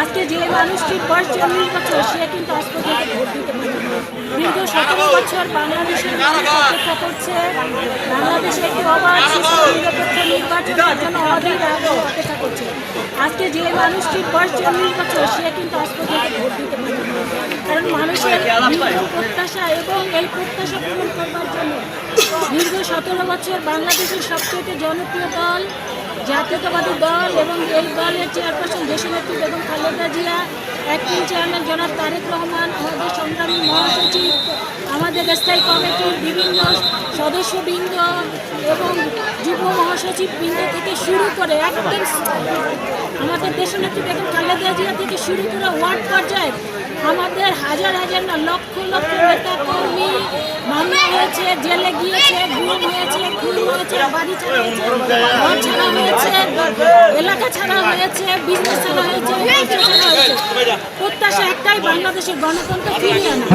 আজকে যে মানুষটির বয়স চল্লিশ বছর সে কিন্তু আজ পর্যন্ত ভোট দিতে কিন্তু সতেরো বছর বাংলাদেশের অপেক্ষা করছে। বাংলাদেশে একটি অবাধ নিরপেক্ষ নির্বাচনের অপেক্ষা করছে। আজকে যে মানুষটির বয়স চল্লিশ বছর সে কিন্তু আজ পর্যন্ত ভোট দিতে পারেনি কারণ মানুষের দীর্ঘ প্রত্যাশা এবং এই প্রত্যাশা দীর্ঘ সতেরো বছর বাংলাদেশের সবচেয়ে জনপ্রিয় দল, জাতীয়তাবাদী দল এবং এই দলের চেয়ারপারসন দেশনেত্রী বেগম খালেদা জিয়া অ্যাক্টিং চেয়ারম্যান জনাব তারেক রহমান, আমাদের সংগ্রামী মহাসচিব, আমাদের স্থায়ী কমিটির বিভিন্ন সদস্যবৃন্দ এবং যুব মহাসচিব বৃন্দ থেকে শুরু করে একদম আমাদের দেশনেত্রী বেগম খালেদা থেকে শুরু করে ওয়ার্ড পর্যায়ে আমাদের হাজার হাজার না লক্ষ লক্ষ নেতা কর্মী মামলা হয়েছে, জেলে গিয়েছে, গুম হয়েছে, খুন হয়েছে, বাড়ি ছাড়া হয়েছে, এলাকা ছাড়া হয়েছে বিজনেস ছাড়া হয়েছে। প্রত্যাশা একটাই, বাংলাদেশের গণতন্ত্র ফিরিয়ে আনা।